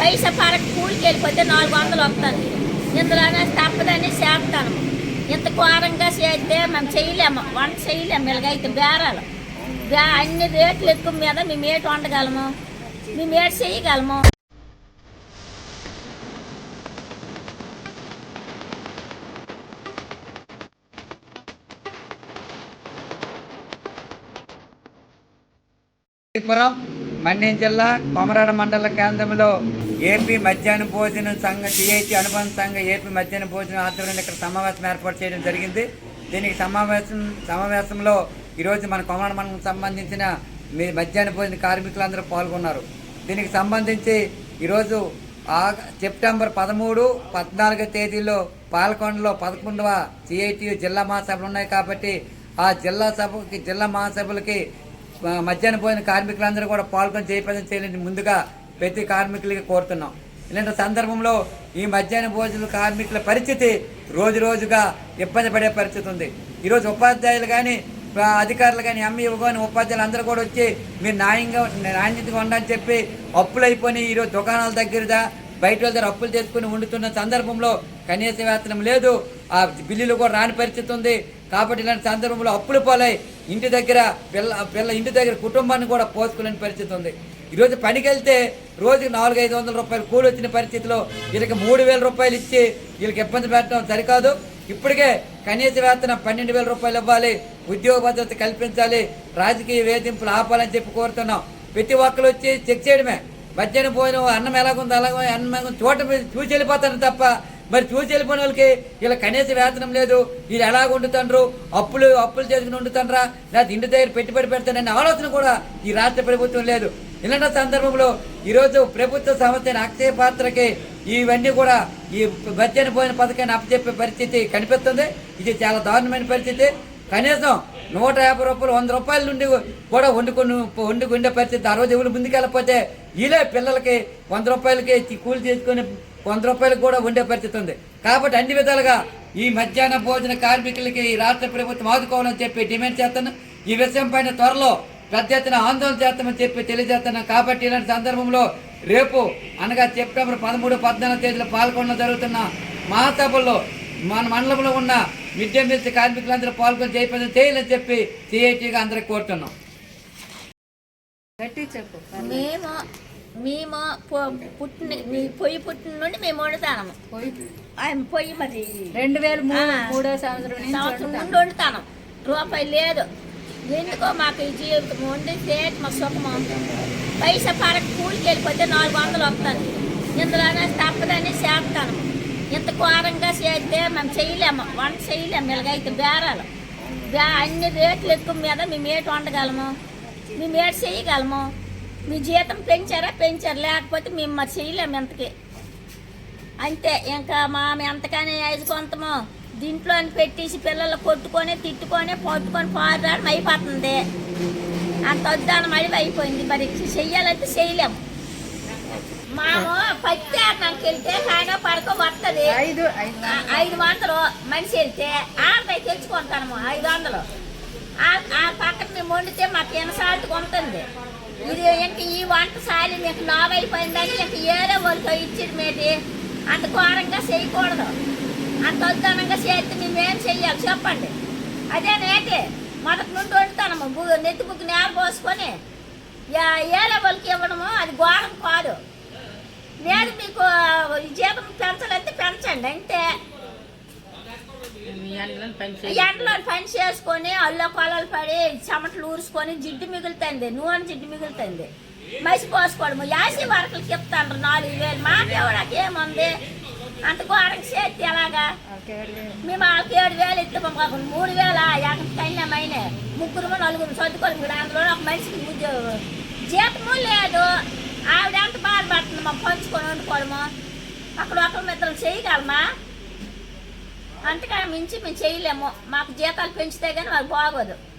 పైసా పడక కూలికి వెళ్ళిపోతే నాలుగు వందలు వస్తుంది. ఇందులోనే తప్పదని చేస్తాను. ఇంత ఘోరంగా చేస్తే మేము చేయలేము. వంట చేయలేము ఇలాగైతే బేరాలు. బే అన్ని రేట్లు ఎక్కువ మీద మేము ఏటి వండగలము? మేము ఏటి చేయగలము? పురం మన్యం జిల్లా కొమరాడ మండల కేంద్రంలో ఏపీ మధ్యాహ్న భోజనం సంఘ టీఐటీ అనుబంధ సంఘ ఏపీ మధ్యాహ్న భోజనం ఆధ్వర్యంలో ఇక్కడ సమావేశం ఏర్పాటు చేయడం జరిగింది. దీనికి సమావేశం సమావేశంలో ఈరోజు మన కొమరాడ మండలం సంబంధించిన మీ మధ్యాహ్న భోజన కార్మికులందరూ పాల్గొన్నారు. దీనికి సంబంధించి ఈరోజు సెప్టెంబర్ పదమూడు పద్నాలుగో తేదీలో పాలకొండలో పదకొండవ సిఐటి జిల్లా మహాసభలు ఉన్నాయి కాబట్టి ఆ జిల్లా సభకి జిల్లా మహాసభలకి మధ్యాహ్నం భోజన కార్మికులందరూ కూడా పాల్గొని జయప్రదం చేయాలని ముందుగా ప్రతి కార్మికులకి కోరుతున్నాం. ఇలాంటి సందర్భంలో ఈ మధ్యాహ్న భోజన కార్మికుల పరిస్థితి రోజు రోజుగా ఇబ్బంది పడే పరిస్థితి ఉంది. ఈరోజు ఉపాధ్యాయులు కానీ అధికారులు కానీ ఎంఈ కానీ ఉపాధ్యాయులు అందరూ కూడా వచ్చి మీరు న్యాయంగా నాణ్యతగా ఉండని చెప్పి అప్పులు అయిపోయి ఈరోజు దుకాణాల దగ్గర బయట వాళ్ళ దగ్గర అప్పులు తెచ్చుకుని వండుతున్న సందర్భంలో కనీస వేతనం లేదు. ఆ బిల్లులు కూడా రాని పరిస్థితి ఉంది. కాబట్టి ఇలాంటి సందర్భంలో అప్పులు పాలై. ఇంటి దగ్గర పిల్ల పిల్ల ఇంటి దగ్గర కుటుంబాన్ని కూడా పోసుకోలేని పరిస్థితి ఉంది. ఈరోజు పనికి వెళ్తే రోజుకి నాలుగు ఐదు వందల రూపాయలు కూలి వచ్చిన పరిస్థితిలో వీళ్ళకి మూడు వేల రూపాయలు ఇచ్చి వీళ్ళకి ఇబ్బంది పెట్టడం సరికాదు. ఇప్పటికే కనీస వేతనం పన్నెండు వేల రూపాయలు ఇవ్వాలి. ఉద్యోగ భద్రత కల్పించాలి. రాజకీయ వేధింపులు ఆపాలని చెప్పి కోరుతున్నాం. ప్రతి ఒక్కరు వచ్చి చెక్ చేయడమే. మధ్యాహ్నం భోజనం అన్నం ఎలాగుందో అలాగే అన్నం ఎలాగుందో చోట చూసి వెళ్ళిపోతారు తప్ప మరి చూసి వెళ్ళిపోయిన వాళ్ళకి వీళ్ళ కనీస వేతనం లేదు. వీళ్ళు ఎలాగ వండుతుండ్రు? అప్పులు అప్పులు చేసుకుని వండుతుండ్రా? లేదా ఇంటి దగ్గర పెట్టుబడి పెడతాననే ఆలోచన కూడా ఈ రాష్ట్ర ప్రభుత్వం లేదు. ఇలాంటి సందర్భంలో ఈరోజు ప్రభుత్వ సంస్థ అక్షయ పాత్రకి ఇవన్నీ కూడా ఈ మధ్యాహ్న భోజన పథకాన్ని అప్పచెప్పే పరిస్థితి కనిపిస్తుంది. ఇది చాలా దారుణమైన పరిస్థితి. కనీసం నూట యాభై రూపాయలు వంద రూపాయల నుండి కూడా వండుకొని వండుకుండే పరిస్థితి ఆ రోజు ఎవరు ముందుకెళ్ళకపోతే వీలే పిల్లలకి వంద రూపాయలకి కూలి చేసుకొని వంద రూపాయలకు కూడా ఉండే పరిస్థితి ఉంది. కాబట్టి అన్ని విధాలుగా ఈ మధ్యాహ్న భోజన కార్మికులకి ఈ రాష్ట్ర ప్రభుత్వం ఆదుకోవాలని చెప్పి డిమాండ్ చేస్తాను ఈ విషయం పైన త్వరలో పెద్ద ఎత్తున ఆందోళన చేస్తామని చెప్పి తెలియజేస్తున్నాం. కాబట్టి ఇలాంటి సందర్భంలో రేపు అనగా సెప్టెంబర్ పదమూడు పద్నాలుగు తేదీలో పాల్గొనడం జరుగుతున్న మహాసభల్లో మన మండలంలో ఉన్న మిడ్ డే మీల్స్ కార్మికులందరూ పాల్గొని జయప్రదం చేయాలని చెప్పి సిఐటిగా అందరికి కోరుతున్నాం. గట్టి చెప్పు. మేము మేము పుట్టిన మీ పొయ్యి పుట్టిన నుండి మేము వండుతాము ఆయన పొయ్యి మరి. రెండు వేల మూడు సంవత్సరం సంవత్సరం. ముందు వండుతాను. రూపాయి లేదు. ఎందుకో మాకు ఈ జీవితం వండితే మా సుఖము పైసా పడక కూలికి వెళ్ళిపోతే నాలుగు వందలు వస్తుంది. ఇందులోనే తప్పదని చేస్తాను. ఇంత ఘోరంగా చేస్తే మేము చేయలేము. వంట చేయలేము. ఇలాగైతే బేరాలు. అన్ని రేట్లు ఎక్కువ మీద మేము ఏటి వండగలము? మేము ఏటి చేయగలము? మీ జీతం పెంచారా? పెంచారు. లేకపోతే మేము మరి చేయలేము ఎంతకి అంతే. ఇంకా మా ఎంతగానే ఐదుకొంతమో దీంట్లో అని పెట్టేసి పిల్లలు కొట్టుకొని తిట్టుకొని పట్టుకొని పారాడడం అయిపోతుంది. అంత ఉద్దానం అడివి అయిపోయింది. మరి చెయ్యాలంటే చేయలేము. మాము పత్తి అన్నానికి వెళ్తే కాయనో పడకో వస్తుంది ఐదు వందలు. మనిషి వెళ్తే ఆడపై తెచ్చుకుంటాము ఐదు వందలు. ఆ- ఆ వండితే మాకు ఎనసాల్ట్ ఉంటుంది ఇది ఇంక ఈ వంట సాలి మీకు నావైపోయిందని ఇంక ఏరే వాళ్ళతో ఇచ్చిడు మేటి అంత ఘోరంగా చేయకూడదు. అంత ఉద్దానంగా చేస్తే మేమేం చెయ్యాలి చెప్పండి. అదే నేటి మొదటి నుండి వండుతానమ్మ. బు- నెత్తి బుక్ నేర పోసుకొని యా- ఏరే వాళ్ళకి ఇవ్వడము అది ఘోరం కాదు. లేదు మీకు జీతం పెంచాలంటే పెంచండి. అంతే. ఎండలో పని చేసుకొని అల్లో కొలలు పడి చెమటలు ఊరుసుకొని జిడ్డు మిగులుతుంది నూనె జిడ్డు మిగులుతుంది. మసి పోసుకోవడము యాసి వరకులకి చెప్తాండ్రు నాలుగు వేలు. మాకేవడానికి ఏముంది? అంత ఘోరం చేతి ఎలాగా. మేము వాళ్ళకి ఏడు వేలు ఇస్తాము మాకు మూడు వేల? ఎక్కడికైనామైన ముగ్గురు నలుగురు చదువుకోవాలి మీరు అందులో ఒక మనిషికి జీతము లేదు. ఆవిడ ఎంత బాధపడుతుంది? మా పంచుకొని వండుకోవడము. అక్కడ ఒకరి మిత్రం చేయగలమా? అంతకన్నా మించి మేము చేయలేము. మాకు జీతాలు పెంచితే కానీ మాకు బాగోదు.